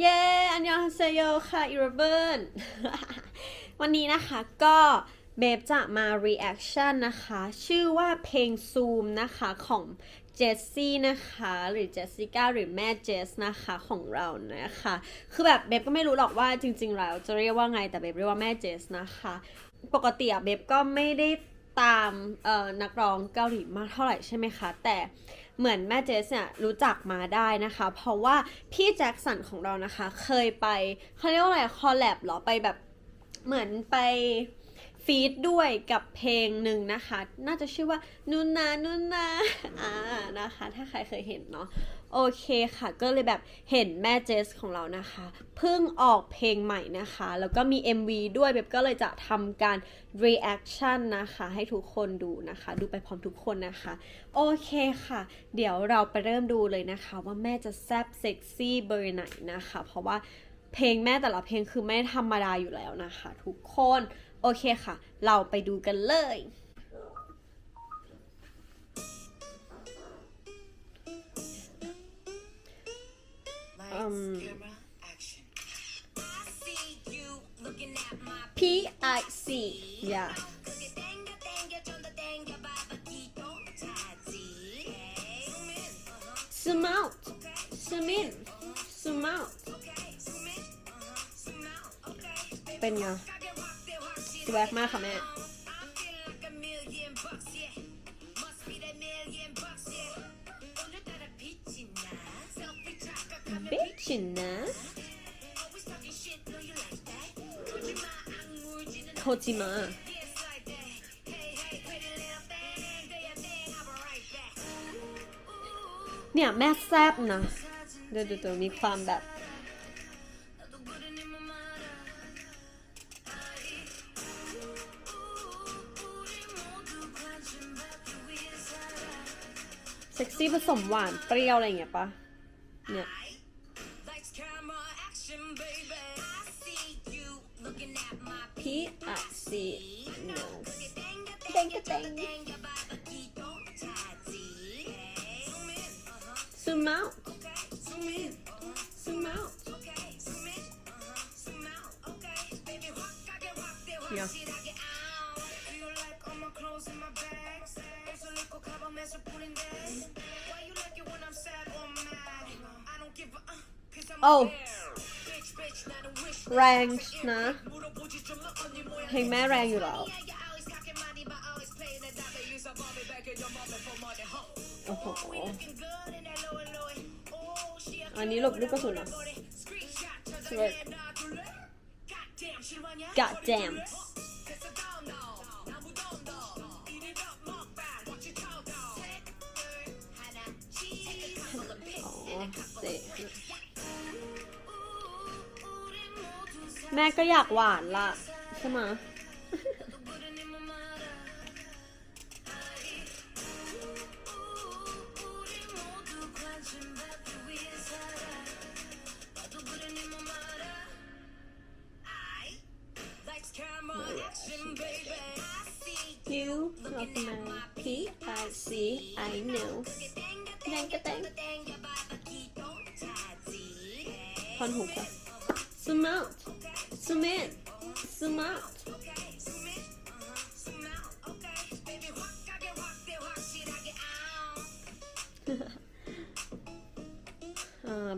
เย้ อันยองเซโยค่ะอีโรเบิร์นวันนี้นะคะก็เบฟจะมา reaction นะคะ ชื่อว่าเพลงซูมนะคะของเจสซี่นะคะ หรือเจสสิก้าหรือแม่เจสนะคะของเรานะคะ คือแบบเบฟก็ไม่รู้หรอกว่าจริงๆแล้วจะเรียกว่าไงแต่เบฟเรียกว่าแม่เจสนะคะ ปกติอะเบฟก็ไม่ได้ตามเอ่อนักร้องเกาหลีมากเท่าไหร่ใช่ไหมคะ แต่ เหมือนแม่เจสเนี่ยรู้จักมาได้นะคะ เพราะว่าพี่แจ็คสันของเรานะคะ เคยไปเขาเรียกว่าอะไรคอลแลบหรอไปแบบเหมือนไป ฟีดด้วยกับเพลงหนึ่งนะคะ น่าจะชื่อว่านุนนานุนนาอ่านะคะ ถ้าใครเคยเห็นเนาะโอเคค่ะ ก็เลยแบบเห็นแม่เจสของเรานะคะเพิ่งออกเพลงใหม่นะคะ แล้วก็มี MV ด้วยแบบก็เลยจะทำการ reaction นะคะ ให้ทุกคนดูนะคะ ดูไปพร้อมทุกคนนะคะ โอเคค่ะ เดี๋ยวเราไปเริ่มดูเลยนะคะ ว่าแม่จะแซบเซ็กซี่เบอร์ไหนนะคะ เพราะว่าเพลงแม่แต่ละเพลงคือไม่ธรรมดาอยู่แล้วนะคะ ทุกคน โอเคค่ะ เราไปดูกันเลย P I C yeah สมาร์ทสมินสมาร์ทเป็นไง สวักมากค่ะแม่ เบชินนะโทจิมาเนี่ยแม่แซบนะ ดูดูดูมีความแบบ เซ็กซี่ผสมหวานเปรี้ยวอะไรเงี้ยปะเนี่ยพี่อะซีเนาเต็งกระเต็งซูมเอาซูมเอาเดี๋ยว อ้แรงนะเพลงแม่แรงอยู่แล้วโอ้โหอันนี้หลบลูกกระสุนอะ God damn แม่ก็อยากหวานละใช่ไหมคิวเราทำไพี่ไปสิ I know แดงกรแตงพอนหูค่ะ Zoom out สมิธสมาร์ท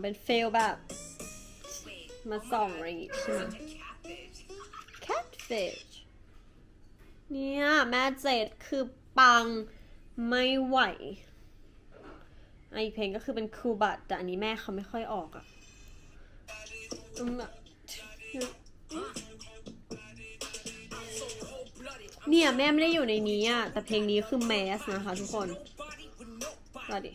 เป็นเฟลแบบ มาส่องอะไรอย่างงี้ใช่ไหม catfish เนี่ยแม่เจดคือปังไม่ไหวอีกเพลงก็คือเป็นคูบัตแต่อันนี้แม่เขาไม่ค่อยออกอะ่ะ เนี่ยแม่ไม่ได้อยู่ในนี้อะแต่เพลงนี้คือแมสนะคะทุกคนสวัสดี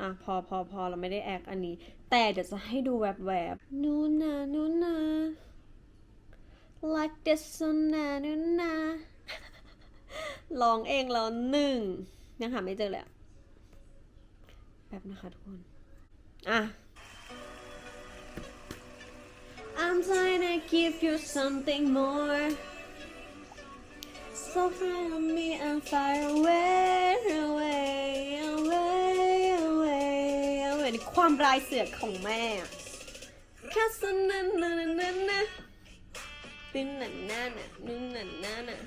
อะพอพอพอเราไม่ได้แอคอันนี้ แต่เดี๋ยวจะให้ดูแวบแวบนู่นนะนู่นนะ like this นะนู่นนะร้องเองแล้วหนึ่งยังหาไม่เจอเลยแบบนะคะทุกคน อะ I'm trying to give you something more So far on me and far away, away, away เป็นความรายเสือกของแม่อะแค่สนันนันนันนะตินนันนันน่ะนึนนันนันน่ะ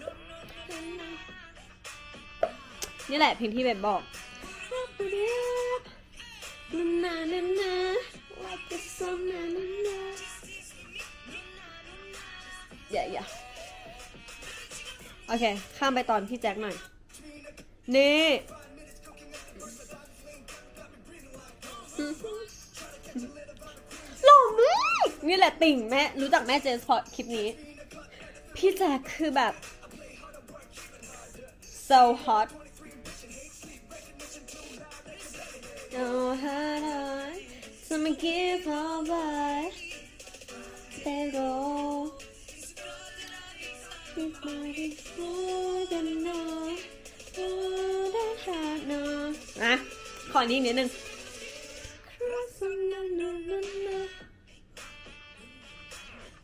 นี่แหละเพลงที่เบบบอกนันนันนันะ like the sun อเค ข้ามไปตอนพี่แจ็คหน่อย นี่หล่อมากนี่แหละติ่งแม่ รู้จักแม่เจนพราะคลิปนี้ พี่แจ็คคือแบบ so hot Oh, hard on. So me give all by. tango นะขอนี้นิดนึง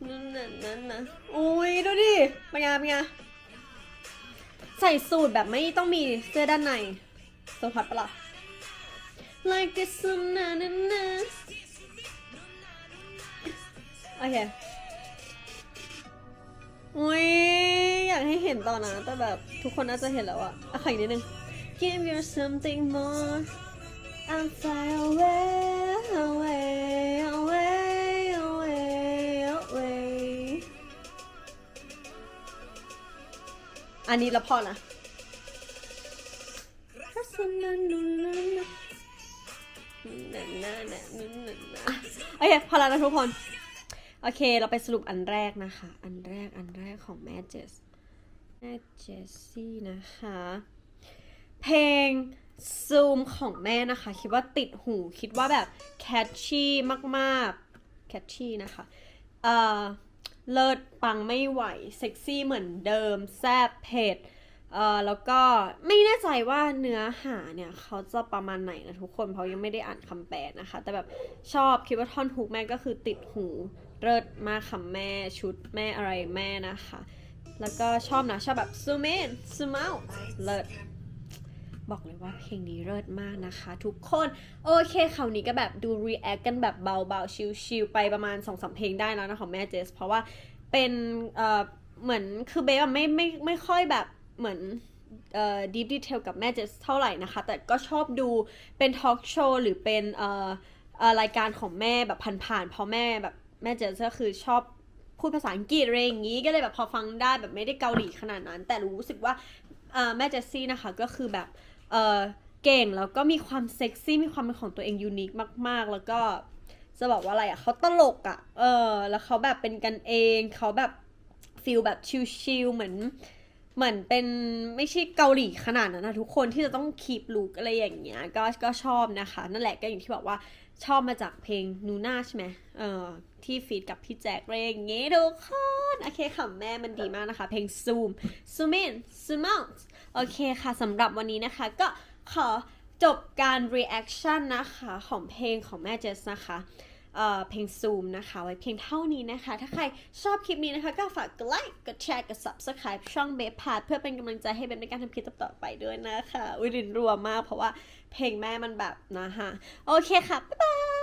นั่นน่ะนั่นนะอุ้ยดูดิเป็นไงเป็นไงใส่สูทแบบไม่ต้องมีเสื้อด้านในโซพัดปะล่ะ like this sun na na na โอเค อุ้ยอยากให้เห็นตอนนะ แต่แบบทุกคนน่าจะเห็นแล้วอะอะขออีกนิดนึง give you something more I'm far away away away away away อันนี้ละพอนะโอเคพอแล้วนะทุกคน โอเค เราไปสรุปอันแรกนะคะ อันแรกอันแรกของแม่เจสแม่เจสซี่นะคะ เพลงซูมของแม่นะคะ คิดว่าติดหูคิดว่าแบบแคชชี่มากๆแคชชี่นะคะเอ่อเลิศปังไม่ไหว เซ็กซี่เหมือนเดิม แซบเผ็ดเอ่อแล้วก็ไม่แน่ใจว่าเนื้อหาเนี่ยเขาจะประมาณไหนนะทุกคนเพราะยังไม่ได้อ่านคำแปลนะคะ แต่แบบชอบคิดว่าท่อนฮุกแม่ก็คือติดหู เลิศมากค่ะแม่ชุดแม่อะไรแม่นะคะ แล้วก็ชอบนะชอบแบบซูเมนซูเมาเลิศบอกเลยว่าเพลงนี้เลิศมากนะคะ ทุกคน โอเคคราวนี้ก็แบบดู react กันแบบเบาๆ ชิลๆไปประมาณ2อสเพลงได้แล้วนะของแม่เจส เพราะว่าเป็นเอ่อเหมือนคือเบสอะไม่ไม่ไม่ค่อยแบบเหมือนเอ่อ deep detail กับแม่เจสเท่าไหร่นะคะ แต่ก็ชอบดูเป็นทอล์กโชว์หรือเป็นเอ่อเอ่อรายการของแม่แบบผ่านๆเพราะแม่แบบ แม่เจสก็คือชอบพูดภาษาอังกฤษอะไรอย่างนี้ก็เลยแบบพอฟังได้แบบไม่ได้เกาหลีขนาดนั้น แต่รู้สึกว่าแม่เจสซี่นะคะก็คือแบบเออเก่งแล้วก็มีความเซ็กซี่มีความเป็นของตัวเองยูนิคมาก ๆ แล้วก็จะบอกว่าอะไรอะเขาตลกอะเออแล้วเขาแบบเป็นกันเองเขาแบบฟิลแบบชิลๆเหมือนเหมือนเป็นไม่ใช่เกาหลีขนาดนั้นนะทุกคนที่จะต้องคีปลุกอะไรอย่างเงี้ยก็ก็ชอบนะคะ นั่นแหละก็อย่างที่บอกว่า ชอบมาจากเพลงนูน่าใช่ไหมเอ่อที่ฟีดกับพี่แจ็คเร่งเงี้ยทุกคน โอเคค่ะแม่มันดีมากนะคะ เพลง Zoom Zoom in Zoom out โอเคค่ะสำหรับวันนี้นะคะ ก็ขอจบการ reaction นะคะ ของเพลงของแม่เจสนะคะ เพลงซูมนะคะไว้เพียงเท่านี้นะคะ ถ้าใครชอบคลิปนี้นะคะ ก็ฝากกดไลค์กดแชร์กด subscribe ช่องเบฟพาเพื่อเป็นกำลังใจให้เบฟในการทำคลิปต่อๆไปด้วยนะคะ อุ้ยรินรัวมากเพราะว่าเพลงแม่มันแบบนะฮะ โอเคค่ะ บ๊ายบาย